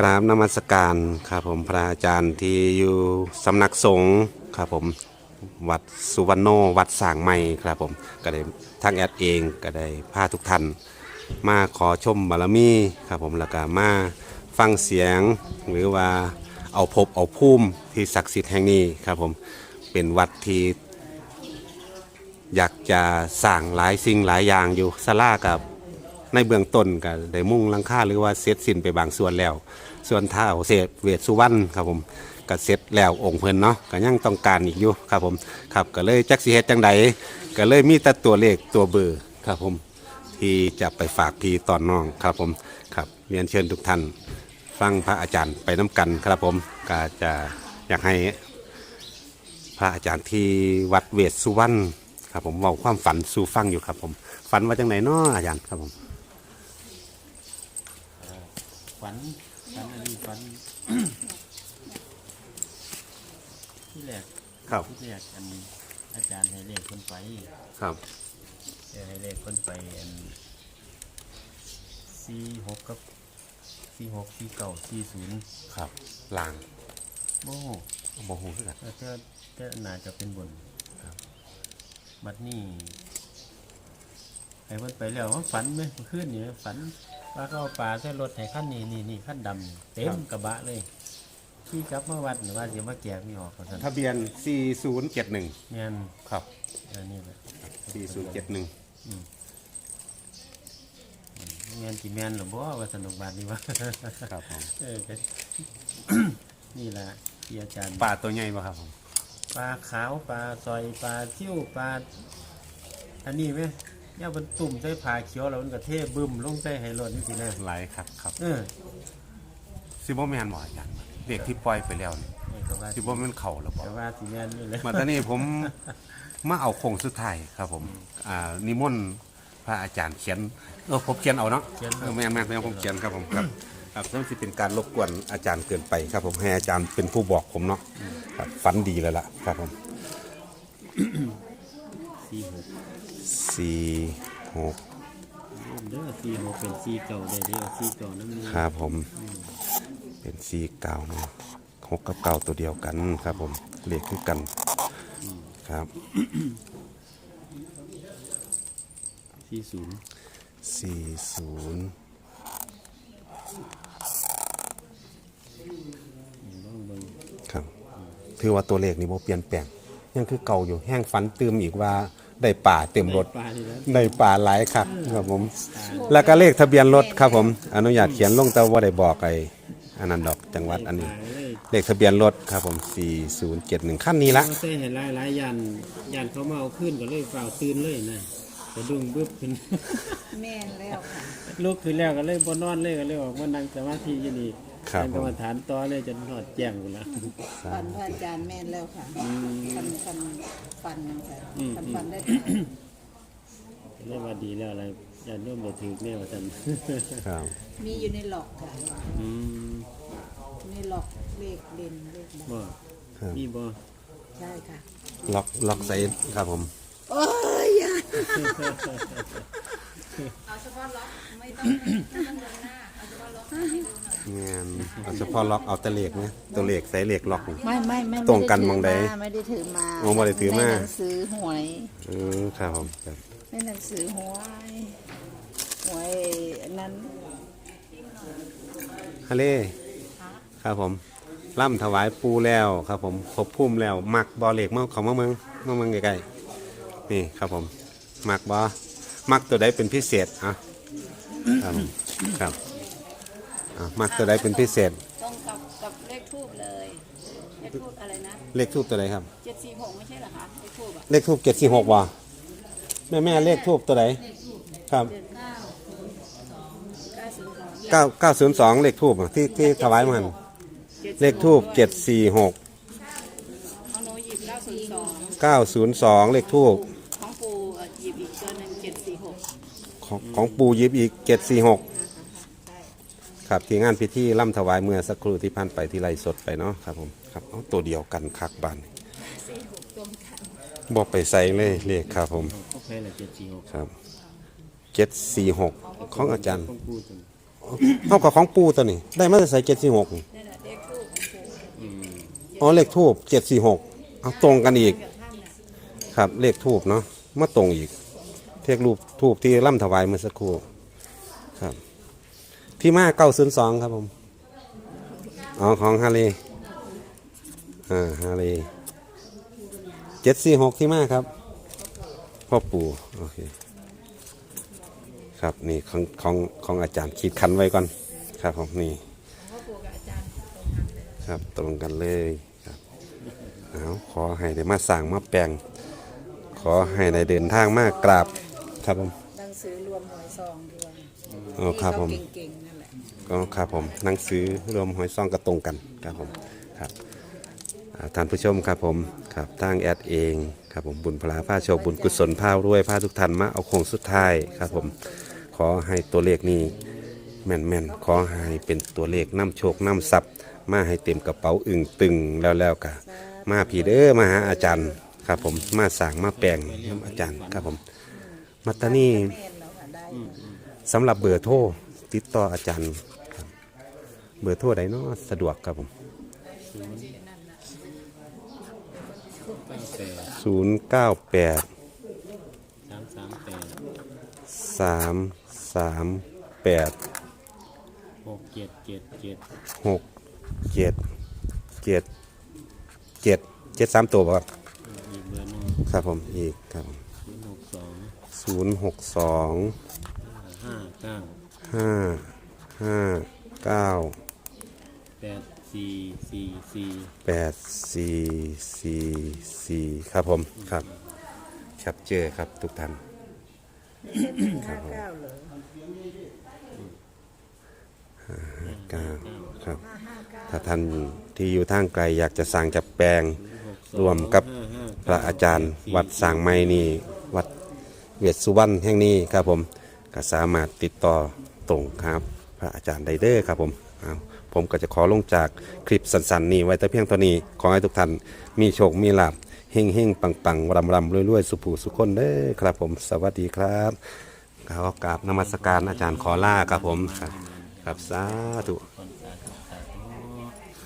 กราบนมัสการครับผมพระอาจารย์ที่อยู่สำนักสงฆ์ครับผมวัดสุวรรณโนวัดสางใหม่ครับผมก็ได้ทางแอดเองก็ได้พาทุกท่านมาขอชมบารมีครับผมแล้วก็มาฟังเสียงหรือว่าเอาพบเอาภูมิที่ศักดิ์สิทธิ์แห่งนี้ครับผมเป็นวัดที่อยากจะสร้างหลายสิ่งหลายอย่างอยู่สลากับ ในเบื้องต้นก็ได้มุ่งลังคาหรือว่าเสร็จสิ้นไปบางส่วนแล้ว ส่วนเท้าเศษเวทสุวรรณครับผมก็เสร็จแล้วองค์เพิ่นเนาะก็ยังต้องการอีกอยู่ครับผมครับก็เลยจักสิเฮ็ดจังใดก็เลยมีแต่ตัวเลขตัวเบอร์ครับผมที่จะไปฝากพี่ตอนน้องครับผมครับเรียนเชิญทุกท่านฟังพระอาจารย์ไปน้กันครับผมก็จะอยากให้พระอาจารย์ที่วัดเวสสุวรรณครับผมเว้าความฝันสู่ฟังอยู่ครับผม ฝันว่าจังไหนเนาะอาจารย์ครับผม ฝันฝันอันนี้ฝัน ที่แรกครับ ที่แรกอันอาจารย์ให้เลขคนไปครับเออให้เลขคนไปอันสี่หกกับสี่หกสี่เก้าสี่ศูนย์ครับลางโอ้โหโมโหคือกัน แล้วก็ก็น่าจะเป็นบนครับ บัดนี้ให้คนไปแล้วว่าฝันไหมเมื่อคืนนี่ฝัน ว่าเขาเอาปลาใส่รถให้ขั้นนี้นี่นี่ขั้นดำนี่เต็มกระบะเลยขี่กลับมาวัดหรือว่าเสียมาแจกไม่ออกเขาสั่นทะเบียน 4071 เงี้ยครับ อันนี้แหละ4071 เงี้ยกี่แมนหรือบ่ว่าสนุกบานนี่วะครับผมเออก็ นี่แหละที่อาจารย์ ปลาตัวใหญ่ป่ะครับผมปลาขาวปลาซอยปลาเที่ยวปลาอันนี้ไหม เนี่ยมันตุ่มใส่ผ้าเขียวแล้วมันก็เทบึ้มลงใส่ไฮโลดนี่สินะหลายครับครับเออซิบ่แม่นบ่อาจารย์เด็กที่ปล่อยไปแล้วนี่ก็ว่าซิบ่แม่นเข้าแล้วบ่แต่ว่าสิแมนนี่เลยมาตอนนี้ผมมาเอาโคงสุดท้ายครับผมอ่านิมนต์พระอาจารย์เขียนเออผมเขียนเอาเนาะเขียนเออแม่นแม่นแม่นผมเขียนครับผมครับครับนั่นสิเป็นการรบกวนอาจารย์เกินไปครับ ผมให้อาจารย์เป็นผู้บอกผมเนาะครับฝันดีแล้วล่ะครับผม สี่หก สี่หกเด้อสี่หกเป็นสี่เก่าได้เด้อสี่เก่าน้ำมือครับผมเป็นสี่เก้าเนาะหกกับเก้าตัวเดียวกันครับผมเลขคือกันครับสี่ศูนย์สี่ศูนย์ลองเบิ่งครับถือว่าตัวเลขนี่บ่เปลี่ยนแปลงยังคือเก่าอยู่แห้งฝันตื่มอีกว่า ได้ป่าเต็มรถปลานี่แล้วในป่าหลายครับครับผม แล้วก็เลขทะเบียนรถครับผม อนุญาตเขียนลงแต่ว่าได้บอกไอ้อันนั้นดอกจังหวัดอันนี้ปลาเลยเลขทะเบียนรถครับผม 4071ขั้นนี้ละเขาใส่ให้หลายหลายๆยันยันเขามาเอาขึ้นก็เลยฝ่าวตื่นเลยนะสะดุ้งบึ้บขึ้นแม่นแล้วค่ะลุกขึ้นแล้วก็เลยบ่นอนเลยก็เลยออกมานั่งสมาธิอยู่นี่ ครับนั่งกรรมฐานต่อเลยจนหอดแจ้งหมดแล้วฟันพระอาจารย์แม่นแล้วค่ะฟันฟันฟันนะค่ะอืม ฟันฟันได้เรียกว่าดีแล้วอะไรยันร่วมบ่ถือแน่ว่าซั่นครับ มีอยู่ในหลอกค่ะอืมในหลอกเลขเด่นเลขดังบ่ครับ มีบ่ใช่ค่ะ ล็อกล็อกใส่ครับผมโอ้ยอย่างาน เอาเฉพาะล็อกเอาแต่เลขนะตัวเลขใส่เลขล็อกนี่ ไม่ไม่ไม่ตรงกันมองใดไม่ได้ถือมาอ๋อบ่ได้ถือมา ในหนังสือหวยอืมครับผมครับในหนังสือหวยหวยอันนั้นฮะเล่ครับผมล่ำถวายปูแล้วครับผมครบพุ่มแล้วมักบอเหล็กมาของมาเมืองมาเมืองใกล้ๆนี่ครับผมมักบอมักตัวใดเป็นพิเศษอะครับผมครับ อะมักตัวใดเป็นพิเศษ ตรงกับกับเลขทูบเลยเลขทูบอะไรนะเลขทูบตัวใดครับ เจ็ดสี่หกไม่ใช่เหรอคะเลขทูบอะเลขทูบเจ็ดสี่หกวะแม่แม่เลขทูบตัวใดครับเก้าเก้าศูนย์สองเก้าเก้าศูนย์สองเลขทูบที่ที่ถวายมันเลขทูบเจ็ดสี่หกของหนูหยิบเก้าศูนย์สองเก้าศูนย์สองเลขทูบของปูเอ่อหยิบอีกตัวหนึ่งเจ็ดสี่หกของของปูยิบอีกเจ็ดสี่หก ครับที่งานพิธีล่ำถวายเมื่อสักครู่ที่ผ่านไปที่ไล่สดไปเนาะครับผมครับเอาตัวเดียวกันคักบานบอกไปใส่เลยเลขครับผมเขาแพ้ละ746ครับเจ็ดสี่หกของอาจารย์ต้องพูดจนเท่ากับของปูตัวนี้ ได้มาจะใส่เจ็ดสี่หกนั่นแหละเลขทูบของปู่อ๋อเลขทูบเจ็ดสี่หกเอาตรงกันอีกครับเลขทูบเนาะมาตรงอีกเทกรูปทูบที่ล่ำถวายเมื่อสักครู่ครับ ที่มาเก้าศูนย์สองครับผม อ๋อ ของฮาเลอ่าฮาเลเจ็ดสี่หกที่มาครับ พ่อปู่โอเคครับนี่ของของของอาจารย์ขีดคันไว้ก่อนครับผมนี่ครับตรงกันเลยครับเอาขอให้ได้มาสั่งมาแปลง ขอให้ได้เดินทางมากราบครับผมหนังสือรวมหวยซองด้วยอ๋อครับผมที่เขาเก่งๆนั่นแหละ ก็ครับผมหนังสือรวมหอยซ่องกระตรงกันครับผมครับท่านผู้ชมครับผมครับทางแอดเองครับผมบุญพลาผ้าโชคบุญกุศลผ้ารวยผ้าทุกท่านมาเอาโคงสุดท้ายครับผมขอให้ตัวเลขนี้แม่นแม่นๆขอให้เป็นตัวเลขน้ำโชคน้ำทรัพย์ มาให้เต็มกระเป๋าอึ่งตึงแล้วแล้วกะมาผีเด้อมาหาอาจารย์ครับผมมาสั่งมาแปลงน้ำอาจารย์ครับผมมาตานี่สำหรับเบอร์โทร ติดต่ออาจารย์ครับเบอร์โทรใดเนาะสะดวกครับผมเก้าแปด098สามสามแปด338 หกเจ็ดเจ็ดเจ็ด6 7 7 7 7 3ตัวบ่ครับอีกเบอร์หนึ่งครับผมอีกครับผมศูนย์หกสอง062 ห้าเก้า 5 5 9แปดสี่สี่สี่แปดสี่สี่สี่ครับผมครับครับเจอครับทุกท่านห้าเก้าเลยเก้าครับ ถ้าท่านที่อยู่ทางไกลอยากจะสั่งจะแปลงรวมกับพระอาจารย์ วัดสร้างไม้นี่วัดเวสสุวรรณแห่งนี้ครับผมก็สามารถติดต่อ ตรงครับ พระอาจารย์ไดเดอร์ครับผมเอาผมก็จะขอลงจากคลิปสั้นๆนี้ไว้แต่เพียงเท่านี้ขอให้ทุกท่านมีโชคมีลาภเฮงเฮงปังปังรำรำรวยๆสุภูสุคนเด้อครับผมสวัสดีครับขอกราบนมัสการอาจารย์ขอล่าครับผมครับครับสาธุ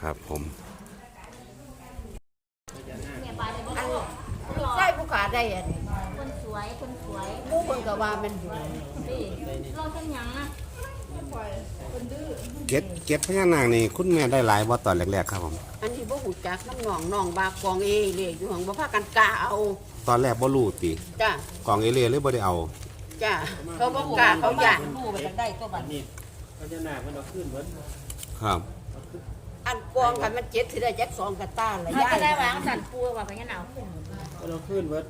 ครับผมใช่ผู้ขาได้อัน คนสวยคนสวย ผู้คน ก็ว่ามันอยู่นี่เราเป็นหยังอะเก็บเก็บพญานาคนี่คุณแม่ได้หลายบ่ตอนแรกๆครับผม อันที่บ่หูจักน้ำหนองน้องบากองเอเลยอยู่ของบ่พากันกล้าเอาตอนแรกบ่รู้ติจ้ะกล่องเอเลียเลยบ่ได้เอาจ้ะเขาบ่กล้าเขาย่านนี่พญานาคมันเอาขึ้นเหมือนครับ อันกองกันมันเจ็ดสิได้จักสองกระต้านละถ้าย่าจะยได้วางสันปูว่าพญานาคขึ้นมันเอาขึ้นเหมือน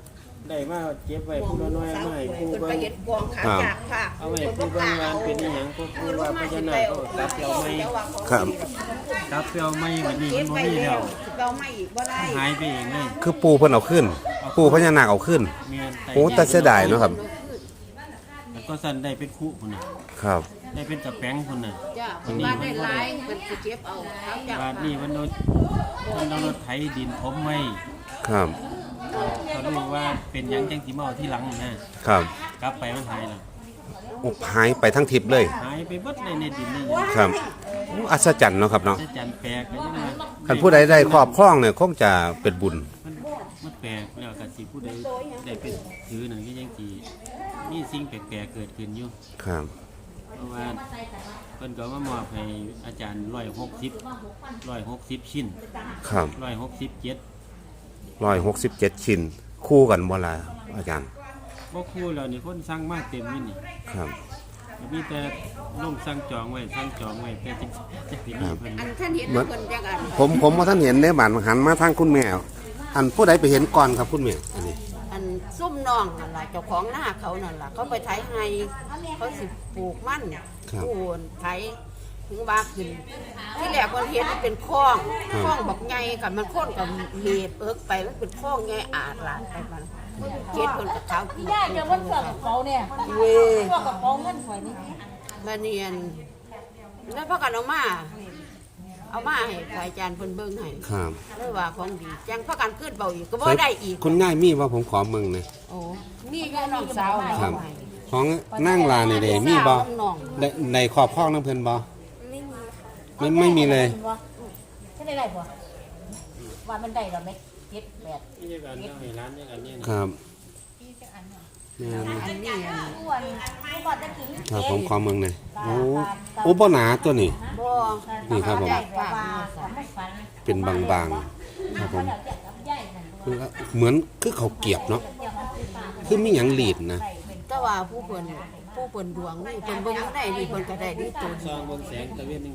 ได้มาเก็บไว้ผู้น้อยๆมาให้ผู้เพิ่นเบิ่ไปงเห็นกองขาจากค่ะเอาไว้ผู้เบิ่งวานเป็นอหยังพวกผู้ว่าพญานาคก็กลับเปียวไม่ครับ กลับเปียวไม่วันนี้เก็มับนบ่ไปมีแล้แล้ววสิเอาไม่อีกบ่ได้หายไปเองเลยคือปูเพิ่นเอาขึ้น ปูพญานาคเอาขึ้นแม่นไตโอ้แต่เสียดายเนาะครับ แล้วก็สั่นได้เป็นคู่พุ่นน่ะครับ ได้เป็นกระแป้งพุ่นน่ะจ้ะเพิ่นว่าได้หลายมันสิเก็บเอาเขาจากบาดนี้มันโดนมันโดนรถไถดินถมไว้ครับ เขารู้ว่าเป็นหยังจังสิมาเอาที่หลังนะครับ กลับไปมันหายแล้วโอ้หายไปทั้งทิพย์เลย หายไปเบิดเลยในดินนี่ครับโอ้อัศจรรย์เนาะครับเนาะจะจันแปลกเลยจังว่าคันผู้ใดได้ครอบครองเนี่ยคงจะเป็นบุญ มันมันแปลกแล้วก็สิผู้ใดได้เป็นถือหนังก็ยังสิมีสิ่งแปลกๆเกิดขึ้นอยู่ ครับ เพราะว่าเพิ่นก็มามอบให้อาจารย์160 160ชิ้นครับ167 ร้อยหกสิบเจ็ดชิ้น คู่กันบ่ล่ะอาจารย์บ่คู่แล้วนี่คนสั่งมาเต็มนี่นี่ครับ มีแต่ลงสั่งจองไว้สั่งจองไว้แต่จะจะสิมีเพิ่นอันท่านเห็นแล้วเพิ่นจังอันผมผมว่าท่านเห็นในบ้านหันมาทางคุณแม่ อันผู้ใดไปเห็นก่อนครับคุณแม่อันนี้ อันซุ่มน้องนั่นล่ะเจ้าของหน้าเขานั่นล่ะเขาไปไถให้เขาสิปลูกมันปลูกไถ ถึงว่าขึ้นที่แรกมันเห็นมันเป็นคลองคลองบักใหญ่ค่ะมันค้นกับเหบเอิกไปมันเป็นคลองใหญ่อาดหลานไปมันเจ็ดคนกับเขากินย่าเดี๋ยวมันเสือกกับเขาเนี่ยเว้ยเสือกกับเขาเงินหวยนี่มาเนียนแล้วพากันเอามาเอามาให้พระอาจารย์เพิ่นเบิ่งให้ครับเลยว่าของดีจังพากันขึ้นเบาอีกก็บ่ได้อีกคุณง่ายมีว่าผมขอมึงนะโอ้มีอยู่น้องสาวเอาครับไว้ขของนั่งลานี่เด้มีบ่น้องในในขอบห้องน้ำเพิ่นบ่ไม่มีค่ะ ไม่ไม่มีเลยใช่ได้ไรบ่ว่ามันได้เราไม่เก็บแบบนี่กันเนาะให้ร้านนี่กันนี่ครับที่จังอันเนาะแม่นอันนี้อันอ้วนผู้บ่จะกินครับผมความเมืองเลยโอ้โอ้บ่หนาตัวนี้ บ่นี่ครับผม ได้ว่าปากว่าไม่ฝันเป็นบางๆครับผมเดี๋ยวจะกับใหญ่นั่นคือเหมือนคือเขาเกียบเนาะเดี๋ยวมันสิปากคือมีหยังลีดนะใส่เป็นแต่ว่าผู้เพิ่นผู้เพิ่นดวงนี่เพิ่นเบิ่งได้นี่เพิ่นก็ได้ดีตัวซองบนแสงตะเวนนึง